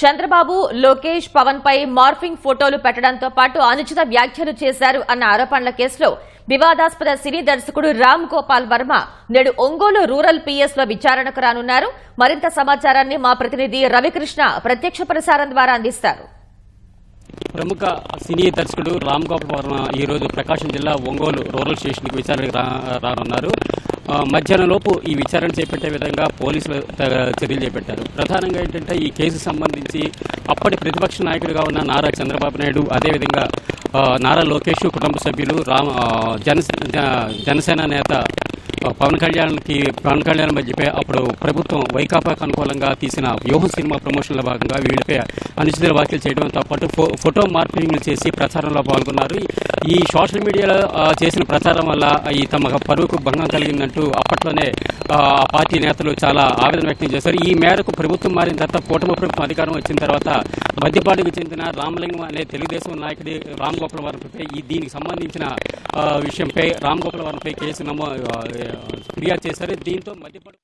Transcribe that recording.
చంద్రబాబు లోకేష్ పవన్ పై మార్ఫింగ్ ఫోటోలు పెట్టడంతో పాటు అనుచిత వ్యాఖ్యలు చేశారు అన్న ఆరోపణల కేసులో వివాదాస్పద సినీ దర్శకుడు రామ్ గోపాల్ వర్మ నేడు ఒంగోలు రూరల్ పీఎస్లో విచారణకు రానున్నారు. మరింత సమాచారాన్ని మా ప్రతినిధి రవికృష్ణ ప్రత్యక్ష ప్రసారం ద్వారా అందిస్తారు. ప్రముఖ సినీ దర్శకుడు రామ్ గోపాల్ వర్మ ఈ రోజు ప్రకాశం జిల్లా ఒంగోలు రూరల్ స్టేషన్కి విచారణకు రా- రానున్నారు. మధ్యాహ్నంలోపు ఈ విచారణ చేపట్టే విధంగా పోలీసులు చర్యలు చేపట్టారు. ప్రధానంగా ఏంటంటే ఈ కేసు సంబంధించి అప్పటి ప్రతిపక్ష నాయకుడిగా ఉన్న నారా చంద్రబాబు నాయుడు అదేవిధంగా నారా లోకేష్ కుటుంబ సభ్యులు రామ జనసేన జనసేన నేత పవన్ కళ్యాణ్కి పవన్ కళ్యాణ్ మధ్యపై అప్పుడు ప్రభుత్వం వైకాపాకు అనుకూలంగా తీసిన వ్యూహం సినిమా ప్రమోషన్ల భాగంగా వీళ్ళపై అనుచిత వ్యాఖ్యలు చేయడంతో పాటు ఫో- ఫోటో మార్పింగ్లు చేసి ప్రచారంలో పాల్గొన్నారు. ఈ సోషల్ మీడియాలో చేసిన ప్రచారం వల్ల ఈ తమ పరువుకు భంగం కలిగిందంటూ అప్పట్లోనే పార్టీ నేతలు చాలా ఆవేదన వ్యక్తం చేశారు. ఈ మేరకు ప్రభుత్వం మారిన తర్వాత కూటమి ప్రభుత్వం అధికారం వచ్చిన తర్వాత మధ్యపాటికి చెందిన రామలింగం అనే తెలుగుదేశం నాయకుడి రామ్ గోపాల్ వర్మపై ఈ దీనికి సంబంధించిన విషయంపై రామ్ గోపాల్ వర్మపై కేసు నమో ఫిర్యాదు చేశారు దీంతో మధ్యపడు